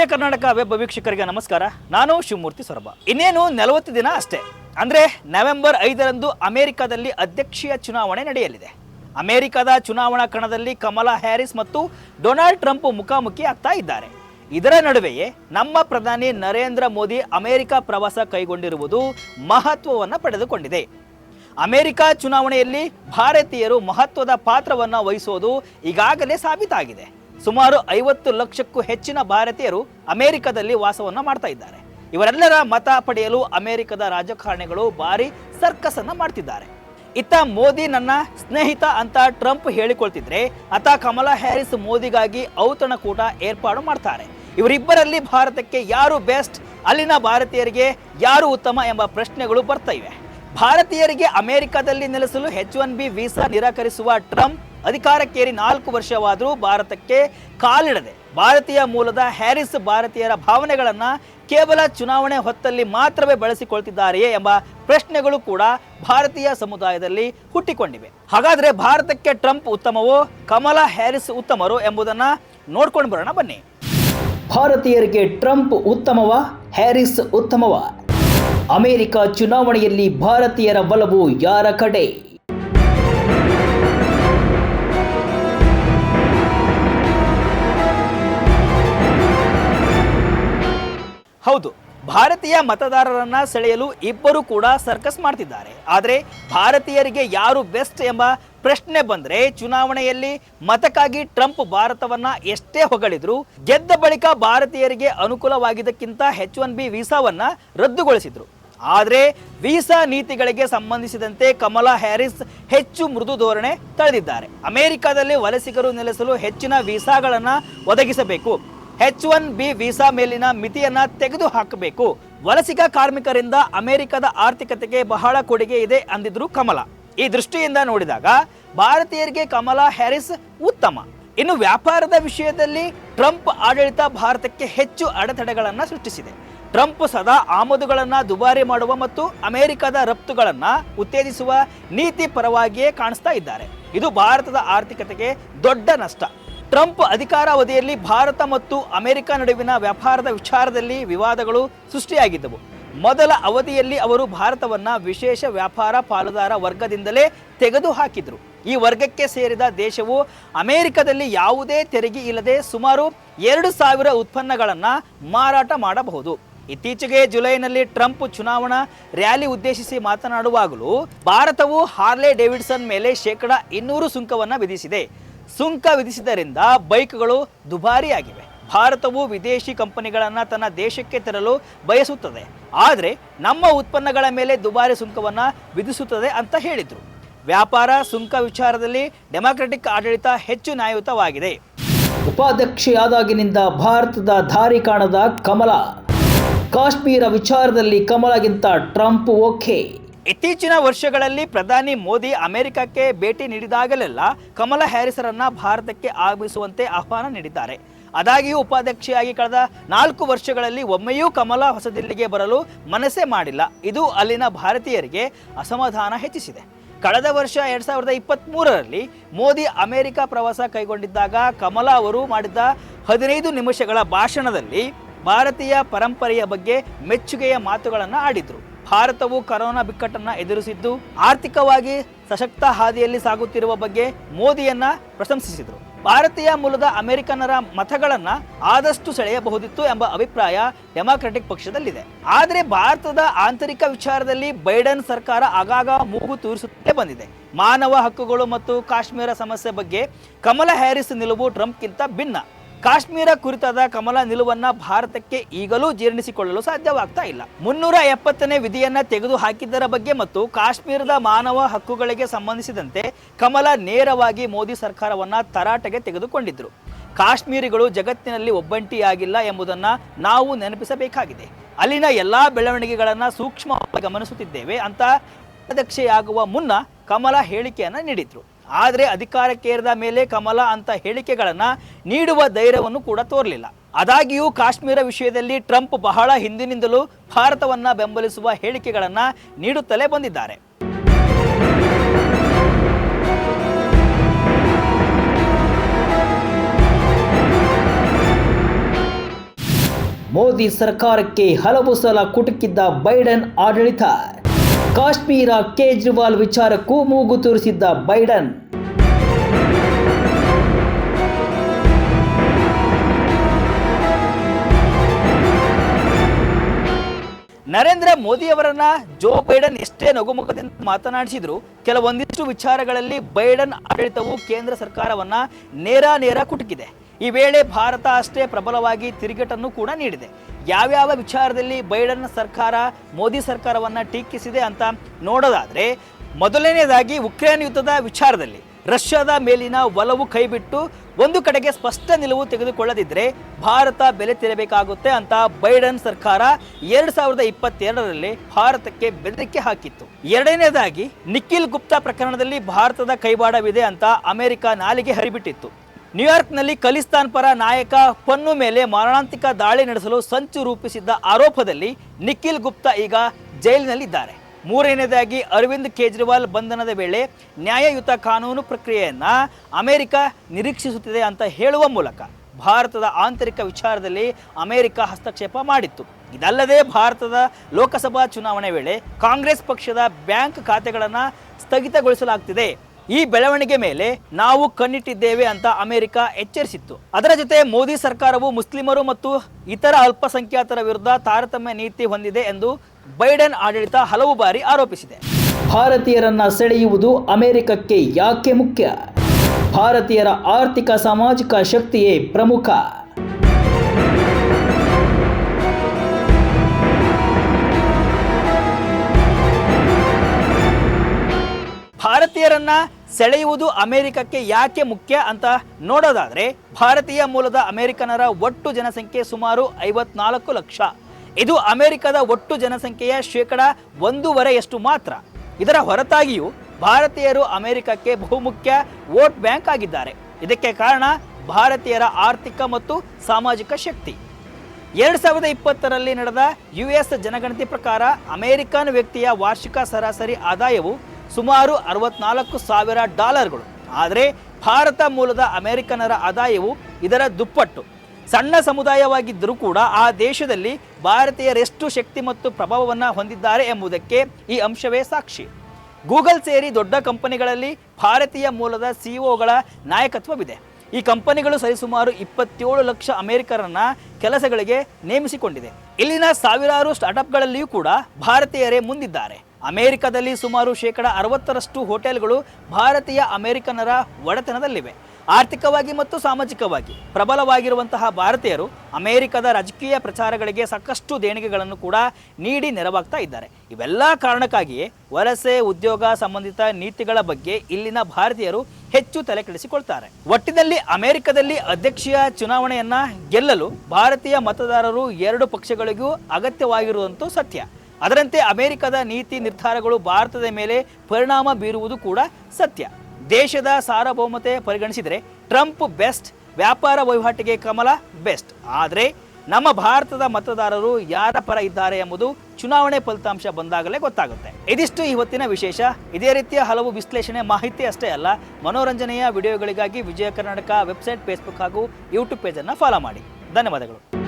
Vijaya Karnataka web ವೀಕ್ಷಕರಿಗೆ ನಮಸ್ಕಾರ. ನಾನು ಶಿವಮೂರ್ತಿ ಸೊರಬ. ಇನ್ನೇನು ನಲವತ್ತು ದಿನ ಅಷ್ಟೇ. ಅಂದ್ರೆ ನವೆಂಬರ್ ಐದರಂದು ಅಮೆರಿಕದಲ್ಲಿ ಅಧ್ಯಕ್ಷೀಯ ಚುನಾವಣೆ ನಡೆಯಲಿದೆ. ಅಮೆರಿಕದ ಚುನಾವಣಾ ಕಣದಲ್ಲಿ ಕಮಲಾ ಹ್ಯಾರಿಸ್ ಮತ್ತು ಡೊನಾಲ್ಡ್ ಟ್ರಂಪ್ ಮುಖಾಮುಖಿ ಆಗ್ತಾ ಇದ್ದಾರೆ. ಇದರ ನಡುವೆಯೇ ನಮ್ಮ ಪ್ರಧಾನಿ ನರೇಂದ್ರ ಮೋದಿ ಅಮೆರಿಕ ಪ್ರವಾಸ ಕೈಗೊಂಡಿರುವುದು ಮಹತ್ವವನ್ನು ಪಡೆದುಕೊಂಡಿದೆ. ಅಮೆರಿಕ ಚುನಾವಣೆಯಲ್ಲಿ ಭಾರತೀಯರು ಮಹತ್ವದ ಪಾತ್ರವನ್ನು ವಹಿಸೋದು ಈಗಾಗಲೇ ಸಾಬೀತಾಗಿದೆ. ಸುಮಾರು ಐವತ್ತು ಲಕ್ಷಕ್ಕೂ ಹೆಚ್ಚಿನ ಭಾರತೀಯರು ಅಮೆರಿಕದಲ್ಲಿ ವಾಸವನ್ನು ಮಾಡ್ತಾ ಇದ್ದಾರೆ. ಇವರೆಲ್ಲರ ಮತ ಪಡೆಯಲು ಅಮೆರಿಕದ ರಾಜಕಾರಣಿಗಳು ಭಾರಿ ಸರ್ಕಸ್ ಅನ್ನ ಮಾಡ್ತಿದ್ದಾರೆ. ಇತ್ತ ಮೋದಿ ನನ್ನ ಸ್ನೇಹಿತ ಅಂತ ಟ್ರಂಪ್ ಹೇಳಿಕೊಳ್ತಿದ್ರೆ ಅತ ಕಮಲಾ ಹ್ಯಾರಿಸ್ ಮೋದಿಗಾಗಿ ಔತಣಕೂಟ ಏರ್ಪಾಡು ಮಾಡ್ತಾರೆ. ಇವರಿಬ್ಬರಲ್ಲಿ ಭಾರತಕ್ಕೆ ಯಾರು ಬೆಸ್ಟ್, ಅಲ್ಲಿನ ಭಾರತೀಯರಿಗೆ ಯಾರು ಉತ್ತಮ ಎಂಬ ಪ್ರಶ್ನೆಗಳು ಬರ್ತಾ ಇವೆ. ಭಾರತೀಯರಿಗೆ ಅಮೆರಿಕದಲ್ಲಿ ನೆಲೆಸಲು ಹೆಚ್ ಒನ್ ಬಿ ವೀಸಾ ನಿರಾಕರಿಸುವ ಟ್ರಂಪ್ ಅಧಿಕಾರಕ್ಕೇರಿ ನಾಲ್ಕು ವರ್ಷವಾದರೂ ಭಾರತಕ್ಕೆ ಕಾಲಿಡದೆ. ಭಾರತೀಯ ಮೂಲದ ಹ್ಯಾರಿಸ್ ಭಾರತೀಯರ ಭಾವನೆಗಳನ್ನು ಕೇವಲ ಚುನಾವಣೆ ಹೊತ್ತಲ್ಲಿ ಮಾತ್ರವೇ ಬಳಸಿಕೊಳ್ತಿದ್ದಾರೆಯೇ ಎಂಬ ಪ್ರಶ್ನೆಗಳು ಕೂಡ ಭಾರತೀಯ ಸಮುದಾಯದಲ್ಲಿ ಹುಟ್ಟಿಕೊಂಡಿವೆ. ಹಾಗಾದ್ರೆ ಭಾರತಕ್ಕೆ ಟ್ರಂಪ್ ಉತ್ತಮವೋ, ಕಮಲಾ ಹ್ಯಾರಿಸ್ ಉತ್ತಮರು ಎಂಬುದನ್ನ ನೋಡ್ಕೊಂಡು ಬರೋಣ ಬನ್ನಿ. ಭಾರತೀಯರಿಗೆ ಟ್ರಂಪ್ ಉತ್ತಮವ, ಹ್ಯಾರಿಸ್ ಉತ್ತಮವ ಅಮೆರಿಕ ಚುನಾವಣೆಯಲ್ಲಿ ಭಾರತೀಯರ ಬಲವು ಯಾರ ಕಡೆ? ಹೌದು, ಭಾರತೀಯ ಮತದಾರರನ್ನ ಸೆಳೆಯಲು ಇಬ್ಬರು ಕೂಡ ಸರ್ಕಸ್ ಮಾಡ್ತಿದ್ದಾರೆ. ಆದರೆ ಭಾರತೀಯರಿಗೆ ಯಾರು ಬೆಸ್ಟ್ ಎಂಬ ಪ್ರಶ್ನೆ ಬಂದ್ರೆ ಚುನಾವಣೆಯಲ್ಲಿ ಮತಕ್ಕಾಗಿ ಟ್ರಂಪ್ ಭಾರತವನ್ನ ಎಷ್ಟೇ ಹೊಗಳಿದ್ರು ಗೆದ್ದ ಬಳಿಕ ಭಾರತೀಯರಿಗೆ ಅನುಕೂಲವಾಗಿದ್ದಕ್ಕಿಂತ ಹೆಚ್ ಒನ್ ಬಿ ವೀಸಾವನ್ನ ರದ್ದುಗೊಳಿಸಿದ್ರು. ಆದರೆ ವೀಸಾ ನೀತಿಗಳಿಗೆ ಸಂಬಂಧಿಸಿದಂತೆ ಕಮಲಾ ಹ್ಯಾರಿಸ್ ಹೆಚ್ಚು ಮೃದು ಧೋರಣೆ ತಳೆದಿದ್ದಾರೆ. ಅಮೆರಿಕದಲ್ಲಿ ವಲಸಿಗರು ನೆಲೆಸಲು ಹೆಚ್ಚಿನ ವೀಸಾಗಳನ್ನು ಒದಗಿಸಬೇಕು. ಹೆಚ್ ಒನ್ ಬಿ ವೀಸಾ ಮೇಲಿನ ಮಿತಿಯನ್ನು ತೆಗೆದು ಹಾಕಬೇಕು ವಲಸಿಗ ಕಾರ್ಮಿಕರಿಂದ ಅಮೆರಿಕದ ಆರ್ಥಿಕತೆಗೆ ಬಹಳ ಕೊಡುಗೆ ಇದೆ ಅಂದಿದ್ರು ಕಮಲ. ಈ ದೃಷ್ಟಿಯಿಂದ ನೋಡಿದಾಗ ಭಾರತೀಯರಿಗೆ ಕಮಲಾ ಹ್ಯಾರಿಸ್ ಉತ್ತಮ. ಇನ್ನು ವ್ಯಾಪಾರದ ವಿಷಯದಲ್ಲಿ ಟ್ರಂಪ್ ಆಡಳಿತ ಭಾರತಕ್ಕೆ ಹೆಚ್ಚು ಅಡೆತಡೆಗಳನ್ನು ಸೃಷ್ಟಿಸಿದೆ. ಟ್ರಂಪ್ ಸದಾ ಆಮದುಗಳನ್ನು ದುಬಾರಿ ಮಾಡುವ ಮತ್ತು ಅಮೆರಿಕದ ರಫ್ತುಗಳನ್ನು ಉತ್ತೇಜಿಸುವ ನೀತಿ ಪರವಾಗಿಯೇ ಕಾಣಿಸ್ತಾ ಇದ್ದಾರೆ. ಇದು ಭಾರತದ ಆರ್ಥಿಕತೆಗೆ ದೊಡ್ಡ ನಷ್ಟ. ಟ್ರಂಪ್ ಅಧಿಕಾರಾವಧಿಯಲ್ಲಿ ಭಾರತ ಮತ್ತು ಅಮೆರಿಕ ನಡುವಿನ ವ್ಯಾಪಾರದ ವಿಚಾರದಲ್ಲಿ ವಿವಾದಗಳು ಸೃಷ್ಟಿಯಾಗಿದ್ದವು. ಮೊದಲ ಅವಧಿಯಲ್ಲಿ ಅವರು ಭಾರತವನ್ನ ವಿಶೇಷ ವ್ಯಾಪಾರ ಪಾಲುದಾರ ವರ್ಗದಿಂದಲೇ ತೆಗೆದು ಹಾಕಿದ್ರು ಈ ವರ್ಗಕ್ಕೆ ಸೇರಿದ ದೇಶವು ಅಮೆರಿಕದಲ್ಲಿ ಯಾವುದೇ ತೆರಿಗೆ ಇಲ್ಲದೆ ಸುಮಾರು ಎರಡು ಸಾವಿರ ಉತ್ಪನ್ನಗಳನ್ನು ಮಾರಾಟ ಮಾಡಬಹುದು. ಇತ್ತೀಚೆಗೆ ಜುಲೈನಲ್ಲಿ ಟ್ರಂಪ್ ಚುನಾವಣಾ ರ್ಯಾಲಿ ಉದ್ದೇಶಿಸಿ ಮಾತನಾಡುವಾಗಲೂ ಭಾರತವು ಹಾರ್ಲೆ ಡೇವಿಡ್ಸನ್ ಮೇಲೆ ಶೇಕಡ ಇನ್ನೂರು ಸುಂಕವನ್ನು ವಿಧಿಸಿದೆ. ಸುಂಕ ವಿಧಿಸಿದ್ದರಿಂದ ಬೈಕ್ಗಳು ದುಬಾರಿಯಾಗಿವೆ. ಭಾರತವು ವಿದೇಶಿ ಕಂಪನಿಗಳನ್ನು ತನ್ನ ದೇಶಕ್ಕೆ ತರಲು ಬಯಸುತ್ತದೆ. ಆದರೆ ನಮ್ಮ ಉತ್ಪನ್ನಗಳ ಮೇಲೆ ದುಬಾರಿ ಸುಂಕವನ್ನು ವಿಧಿಸುತ್ತದೆ ಅಂತ ಹೇಳಿದರು. ವ್ಯಾಪಾರ, ಸುಂಕ ವಿಚಾರದಲ್ಲಿ ಡೆಮಾಕ್ರೆಟಿಕ್ ಆಡಳಿತ ಹೆಚ್ಚು ನ್ಯಾಯಯುತವಾಗಿದೆ. ಉಪಾಧ್ಯಕ್ಷೆಯಾದಾಗಿನಿಂದ ಭಾರತದ ದಾರಿ ಕಾಣದ ಕಮಲ. ಕಾಶ್ಮೀರ ವಿಚಾರದಲ್ಲಿ ಕಮಲಗಿಂತ ಟ್ರಂಪ್ ಓಕೆ. ಇತ್ತೀಚಿನ ವರ್ಷಗಳಲ್ಲಿ ಪ್ರಧಾನಿ ಮೋದಿ ಅಮೆರಿಕಕ್ಕೆ ಭೇಟಿ ನೀಡಿದಾಗಲೆಲ್ಲ ಕಮಲ ಹ್ಯಾರಿಸರನ್ನ ಭಾರತಕ್ಕೆ ಆಗಮಿಸುವಂತೆ ಆಹ್ವಾನ ನೀಡಿದ್ದಾರೆ. ಅದಾಗಿಯೂ ಉಪಾಧ್ಯಕ್ಷೆಯಾಗಿ ಕಳೆದ ನಾಲ್ಕು ವರ್ಷಗಳಲ್ಲಿ ಒಮ್ಮೆಯೂ ಕಮಲ ಹೊಸದಿಲ್ಲಿಗೆ ಬರಲು ಮನಸ್ಸೇ ಮಾಡಿಲ್ಲ. ಇದು ಅಲ್ಲಿನ ಭಾರತೀಯರಿಗೆ ಅಸಮಾಧಾನ ಹೆಚ್ಚಿಸಿದೆ. ಕಳೆದ ವರ್ಷ ಎರಡ್ ಸಾವಿರದ ಇಪ್ಪತ್ತ್ ಮೂರರಲ್ಲಿ ಮೋದಿ ಅಮೆರಿಕ ಪ್ರವಾಸ ಕೈಗೊಂಡಿದ್ದಾಗ ಕಮಲಾ ಅವರು ಮಾಡಿದ್ದ ಹದಿನೈದು ನಿಮಿಷಗಳ ಭಾಷಣದಲ್ಲಿ ಭಾರತೀಯ ಪರಂಪರೆಯ ಬಗ್ಗೆ ಮೆಚ್ಚುಗೆಯ ಮಾತುಗಳನ್ನು ಆಡಿದ್ರು. ಭಾರತವು ಕರೋನಾ ಬಿಕ್ಕಟ್ಟನ್ನು ಎದುರಿಸಿದ್ದು, ಆರ್ಥಿಕವಾಗಿ ಸಶಕ್ತ ಹಾದಿಯಲ್ಲಿ ಸಾಗುತ್ತಿರುವ ಬಗ್ಗೆ ಮೋದಿಯನ್ನ ಪ್ರಶಂಸಿಸಿದರು. ಭಾರತೀಯ ಮೂಲದ ಅಮೆರಿಕನ್ನರ ಮತಗಳನ್ನ ಆದಷ್ಟು ಸೆಳೆಯಬಹುದಿತ್ತು ಎಂಬ ಅಭಿಪ್ರಾಯ ಡೆಮಾಕ್ರೆಟಿಕ್ ಪಕ್ಷದಲ್ಲಿದೆ. ಆದರೆ ಭಾರತದ ಆಂತರಿಕ ವಿಚಾರದಲ್ಲಿ ಬೈಡನ್ ಸರ್ಕಾರ ಆಗಾಗ ಮೂಗು ತೂರಿಸುತ್ತಲೇ ಬಂದಿದೆ. ಮಾನವ ಹಕ್ಕುಗಳು ಮತ್ತು ಕಾಶ್ಮೀರ ಸಮಸ್ಯೆ ಬಗ್ಗೆ ಕಮಲ ಹ್ಯಾರಿಸ್ ನಿಲುವು ಟ್ರಂಪ್ಗಿಂತ ಭಿನ್ನ. ಕಾಶ್ಮೀರ ಕುರಿತಾದ ಕಮಲ ನಿಲುವನ್ನ ಭಾರತಕ್ಕೆ ಈಗಲೂ ಜೀರ್ಣಿಸಿಕೊಳ್ಳಲು ಸಾಧ್ಯವಾಗ್ತಾ ಇಲ್ಲ. ಮುನ್ನೂರ ಎಪ್ಪತ್ತನೇ ವಿಧಿಯನ್ನ ತೆಗೆದು ಹಾಕಿದ್ದರ ಬಗ್ಗೆ ಮತ್ತು ಕಾಶ್ಮೀರದ ಮಾನವ ಹಕ್ಕುಗಳಿಗೆ ಸಂಬಂಧಿಸಿದಂತೆ ಕಮಲ ನೇರವಾಗಿ ಮೋದಿ ಸರ್ಕಾರವನ್ನ ತರಾಟೆಗೆ ತೆಗೆದುಕೊಂಡಿದ್ರು. ಕಾಶ್ಮೀರಿಗಳು ಜಗತ್ತಿನಲ್ಲಿ ಒಬ್ಬಂಟಿಯಾಗಿಲ್ಲ ಎಂಬುದನ್ನ ನಾವು ನೆನಪಿಸಬೇಕಾಗಿದೆ. ಅಲ್ಲಿನ ಎಲ್ಲಾ ಬೆಳವಣಿಗೆಗಳನ್ನ ಸೂಕ್ಷ್ಮವಾಗಿ ಗಮನಿಸುತ್ತಿದ್ದೇವೆ ಅಂತ ಅಧ್ಯಕ್ಷೆಯಾಗುವ ಮುನ್ನ ಕಮಲ ಹೇಳಿಕೆಯನ್ನ ನೀಡಿದ್ರು. ಆದರೆ ಅಧಿಕಾರಕ್ಕೇರಿದ ಮೇಲೆ ಕಮಲ ಅಂತ ಹೇಳಿಕೆಗಳನ್ನು ನೀಡುವ ಧೈರ್ಯವನ್ನು ಕೂಡ ತೋರಲಿಲ್ಲ. ಆದಾಗ್ಯೂ ಕಾಶ್ಮೀರ ವಿಷಯದಲ್ಲಿ ಟ್ರಂಪ್ ಬಹಳ ಹಿಂದಿನಿಂದಲೂ ಭಾರತವನ್ನು ಬೆಂಬಲಿಸುವ ಹೇಳಿಕೆಗಳನ್ನು ನೀಡುತ್ತಲೇ ಬಂದಿದ್ದಾರೆ. ಮೋದಿ ಸರ್ಕಾರಕ್ಕೆ ಹಲವು ಸಲ ಕುಟುಕಿದ್ದ ಬೈಡನ್ ಆಡಳಿತ. ಕಾಶ್ಮೀರ ಕೇಜ್ರಿವಾಲ್ ವಿಚಾರಕ್ಕೂ ಮೂಗು ತೋರಿಸಿದ್ದ ಬೈಡನ್. ನರೇಂದ್ರ ಮೋದಿಯವರನ್ನ ಜೋ ಬೈಡನ್ ಎಷ್ಟೇ ನಗುಮುಖದಿಂದ ಮಾತನಾಡಿಸಿದ್ರು, ಕೆಲವೊಂದಿಷ್ಟು ವಿಚಾರಗಳಲ್ಲಿ ಬೈಡನ್ ಆಡಳಿತವು ಕೇಂದ್ರ ಸರ್ಕಾರವನ್ನ ನೇರ ನೇರ ಕುಟುಕಿದೆ. ಈ ವೇಳೆ ಭಾರತ ಅಷ್ಟೇ ಪ್ರಬಲವಾಗಿ ತಿರುಗೇಟನ್ನು ಕೂಡ ನೀಡಿದೆ. ಯಾವ್ಯಾವ ವಿಚಾರದಲ್ಲಿ ಬೈಡನ್ ಸರ್ಕಾರ, ಮೋದಿ ಸರ್ಕಾರವನ್ನ ಟೀಕಿಸಿದೆ ಅಂತ ನೋಡೋದಾದ್ರೆ ಮೊದಲನೇದಾಗಿ ಉಕ್ರೇನ್ ಯುದ್ಧದ ವಿಚಾರದಲ್ಲಿ ರಷ್ಯಾದ ಮೇಲಿನ ಒಲವು ಕೈಬಿಟ್ಟು ಒಂದು ಕಡೆಗೆ ಸ್ಪಷ್ಟ ನಿಲುವು ತೆಗೆದುಕೊಳ್ಳದಿದ್ದರೆ ಭಾರತ ಬೆಲೆ ತೆರಬೇಕಾಗುತ್ತೆ ಅಂತ ಬೈಡನ್ ಸರ್ಕಾರ ಎರಡು ಸಾವಿರದ ಇಪ್ಪತ್ತೆರಡರಲ್ಲಿ ಭಾರತಕ್ಕೆ ಬೆದರಿಕೆ ಹಾಕಿತ್ತು. ಎರಡನೇದಾಗಿ ನಿಖಿಲ್ ಗುಪ್ತಾ ಪ್ರಕರಣದಲ್ಲಿ ಭಾರತದ ಕೈವಾಡವಿದೆ ಅಂತ ಅಮೆರಿಕ ನಾಲಿಗೆ ಹರಿಬಿಟ್ಟಿತ್ತು. ನ್ಯೂಯಾರ್ಕ್ನಲ್ಲಿ ಖಲಿಸ್ತಾನ್ ಪರ ನಾಯಕ ಪನ್ನು ಮೇಲೆ ಮಾರಣಾಂತಿಕ ದಾಳಿ ನಡೆಸಲು ಸಂಚು ರೂಪಿಸಿದ್ದ ಆರೋಪದಲ್ಲಿ ನಿಖಿಲ್ ಗುಪ್ತಾ ಈಗ ಜೈಲಿನಲ್ಲಿದ್ದಾರೆ. ಮೂರನೇದಾಗಿ ಅರವಿಂದ್ ಕೇಜ್ರಿವಾಲ್ ಬಂಧನದ ವೇಳೆ ನ್ಯಾಯಯುತ ಕಾನೂನು ಪ್ರಕ್ರಿಯೆಯನ್ನು ಅಮೆರಿಕ ನಿರೀಕ್ಷಿಸುತ್ತಿದೆ ಅಂತ ಹೇಳುವ ಮೂಲಕ ಭಾರತದ ಆಂತರಿಕ ವಿಚಾರದಲ್ಲಿ ಅಮೆರಿಕ ಹಸ್ತಕ್ಷೇಪ ಮಾಡಿತ್ತು. ಇದಲ್ಲದೆ ಭಾರತದ ಲೋಕಸಭಾ ಚುನಾವಣೆ ವೇಳೆ ಕಾಂಗ್ರೆಸ್ ಪಕ್ಷದ ಬ್ಯಾಂಕ್ ಖಾತೆಗಳನ್ನು ಸ್ಥಗಿತಗೊಳಿಸಲಾಗ್ತಿದೆ. ಈ ಬೆಳವಣಿಗೆ ಮೇಲೆ ನಾವು ಕಣ್ಣಿಟ್ಟಿದ್ದೇವೆ ಅಂತ ಅಮೆರಿಕ ಎಚ್ಚರಿಸಿತ್ತು. ಅದರ ಜೊತೆ ಮೋದಿ ಸರ್ಕಾರವು ಮುಸ್ಲಿಮರು ಮತ್ತು ಇತರ ಅಲ್ಪಸಂಖ್ಯಾತರ ವಿರುದ್ಧ ತಾರತಮ್ಯ ನೀತಿ ಹೊಂದಿದೆ ಎಂದು ಬೈಡನ್ ಆಡಳಿತ ಹಲವು ಬಾರಿ ಆರೋಪಿಸಿದೆ. ಭಾರತೀಯರನ್ನ ಸೆಳೆಯುವುದು ಅಮೆರಿಕಕ್ಕೆ ಯಾಕೆ ಮುಖ್ಯ? ಭಾರತೀಯರ ಆರ್ಥಿಕ ಸಾಮಾಜಿಕ ಶಕ್ತಿಯೇ ಪ್ರಮುಖ. ಭಾರತೀಯರನ್ನ ಸೆಳೆಯುವುದು ಅಮೆರಿಕಕ್ಕೆ ಯಾಕೆ ಮುಖ್ಯ ಅಂತ ನೋಡೋದಾದರೆ ಭಾರತೀಯ ಮೂಲದ ಅಮೆರಿಕನರ ಒಟ್ಟು ಜನಸಂಖ್ಯೆ ಸುಮಾರು ಐವತ್ನಾಲ್ಕು ಲಕ್ಷ. ಇದು ಅಮೆರಿಕದ ಒಟ್ಟು ಜನಸಂಖ್ಯೆಯ ಶೇಕಡ ಒಂದೂವರೆಯಷ್ಟು ಮಾತ್ರ. ಇದರ ಹೊರತಾಗಿಯೂ ಭಾರತೀಯರು ಅಮೆರಿಕಕ್ಕೆ ಬಹುಮುಖ್ಯ ವೋಟ್ ಬ್ಯಾಂಕ್ ಆಗಿದ್ದಾರೆ. ಇದಕ್ಕೆ ಕಾರಣ ಭಾರತೀಯರ ಆರ್ಥಿಕ ಮತ್ತು ಸಾಮಾಜಿಕ ಶಕ್ತಿ. ಎರಡು ಸಾವಿರದ ಇಪ್ಪತ್ತರಲ್ಲಿ ನಡೆದ ಯು ಎಸ್ ಜನಗಣತಿ ಪ್ರಕಾರ ಅಮೆರಿಕನ್ ವ್ಯಕ್ತಿಯ ವಾರ್ಷಿಕ ಸರಾಸರಿ ಆದಾಯವು ಸುಮಾರು ಅರವತ್ನಾಲ್ಕು ಸಾವಿರ ಡಾಲರ್ಗಳು. ಆದರೆ ಭಾರತ ಮೂಲದ ಅಮೆರಿಕನರ ಆದಾಯವು ಇದರ ದುಪ್ಪಟ್ಟು. ಸಣ್ಣ ಸಮುದಾಯವಾಗಿದ್ದರೂ ಕೂಡ ಆ ದೇಶದಲ್ಲಿ ಭಾರತೀಯರೆಷ್ಟು ಶಕ್ತಿ ಮತ್ತು ಪ್ರಭಾವವನ್ನು ಹೊಂದಿದ್ದಾರೆ ಎಂಬುದಕ್ಕೆ ಈ ಅಂಶವೇ ಸಾಕ್ಷಿ. ಗೂಗಲ್ ಸೇರಿ ದೊಡ್ಡ ಕಂಪನಿಗಳಲ್ಲಿ ಭಾರತೀಯ ಮೂಲದ ಸಿಇಒಗಳ ನಾಯಕತ್ವವಿದೆ. ಈ ಕಂಪನಿಗಳು ಸರಿಸುಮಾರು ಇಪ್ಪತ್ತೇಳು ಲಕ್ಷ ಅಮೆರಿಕರನ್ನ ಕೆಲಸಗಳಿಗೆ ನೇಮಿಸಿಕೊಂಡಿದೆ. ಇಲ್ಲಿನ ಸಾವಿರಾರು ಸ್ಟಾರ್ಟ್ಅಪ್ಗಳಲ್ಲಿಯೂ ಕೂಡ ಭಾರತೀಯರೇ ಮುಂದಿದ್ದಾರೆ. ಅಮೆರಿಕದಲ್ಲಿ ಸುಮಾರು ಶೇಕಡ ಅರವತ್ತರಷ್ಟು ಹೋಟೆಲ್ಗಳು ಭಾರತೀಯ ಅಮೆರಿಕನರ ಒಡೆತನದಲ್ಲಿವೆ. ಆರ್ಥಿಕವಾಗಿ ಮತ್ತು ಸಾಮಾಜಿಕವಾಗಿ ಪ್ರಬಲವಾಗಿರುವಂತಹ ಭಾರತೀಯರು ಅಮೆರಿಕದ ರಾಜಕೀಯ ಪ್ರಚಾರಗಳಿಗೆ ಸಾಕಷ್ಟು ದೇಣಿಗೆಗಳನ್ನು ಕೂಡ ನೀಡಿ ನೆರವಾಗ್ತಾ ಇದ್ದಾರೆ. ಇವೆಲ್ಲ ಕಾರಣಕ್ಕಾಗಿಯೇ ವಲಸೆ, ಉದ್ಯೋಗ ಸಂಬಂಧಿತ ನೀತಿಗಳ ಬಗ್ಗೆ ಇಲ್ಲಿನ ಭಾರತೀಯರು ಹೆಚ್ಚು ತಲೆ ಕೆಡಿಸಿಕೊಳ್ತಾರೆ. ಒಟ್ಟಿನಲ್ಲಿ ಅಮೆರಿಕದಲ್ಲಿ ಅಧ್ಯಕ್ಷೀಯ ಚುನಾವಣೆಯನ್ನ ಗೆಲ್ಲಲು ಭಾರತೀಯ ಮತದಾರರು ಎರಡು ಪಕ್ಷಗಳಿಗೂ ಅಗತ್ಯವಾಗಿರುವಂತೂ ಸತ್ಯ. ಅದರಂತೆ ಅಮೆರಿಕದ ನೀತಿ ನಿರ್ಧಾರಗಳು ಭಾರತದ ಮೇಲೆ ಪರಿಣಾಮ ಬೀರುವುದು ಕೂಡ ಸತ್ಯ. ದೇಶದ ಸಾರ್ವಭೌಮತೆ ಪರಿಗಣಿಸಿದರೆ ಟ್ರಂಪ್ ಬೆಸ್ಟ್, ವ್ಯಾಪಾರ ವಹಿವಾಟಿಗೆ ಕಮಲ ಬೆಸ್ಟ್. ಆದರೆ ನಮ್ಮ ಭಾರತದ ಮತದಾರರು ಯಾರ ಪರ ಇದ್ದಾರೆ ಎಂಬುದು ಚುನಾವಣೆ ಫಲಿತಾಂಶ ಬಂದಾಗಲೇ ಗೊತ್ತಾಗುತ್ತೆ. ಇದಿಷ್ಟು ಇವತ್ತಿನ ವಿಶೇಷ. ಇದೇ ರೀತಿಯ ಹಲವು ವಿಶ್ಲೇಷಣೆ ಮಾಹಿತಿ ಅಷ್ಟೇ ಅಲ್ಲ, ಮನೋರಂಜನೆಯ ವಿಡಿಯೋಗಳಿಗಾಗಿ ವಿಜಯ ಕರ್ನಾಟಕ ವೆಬ್ಸೈಟ್, ಫೇಸ್ಬುಕ್ ಹಾಗೂ ಯೂಟ್ಯೂಬ್ ಪೇಜನ್ನು ಫಾಲೋ ಮಾಡಿ. ಧನ್ಯವಾದಗಳು.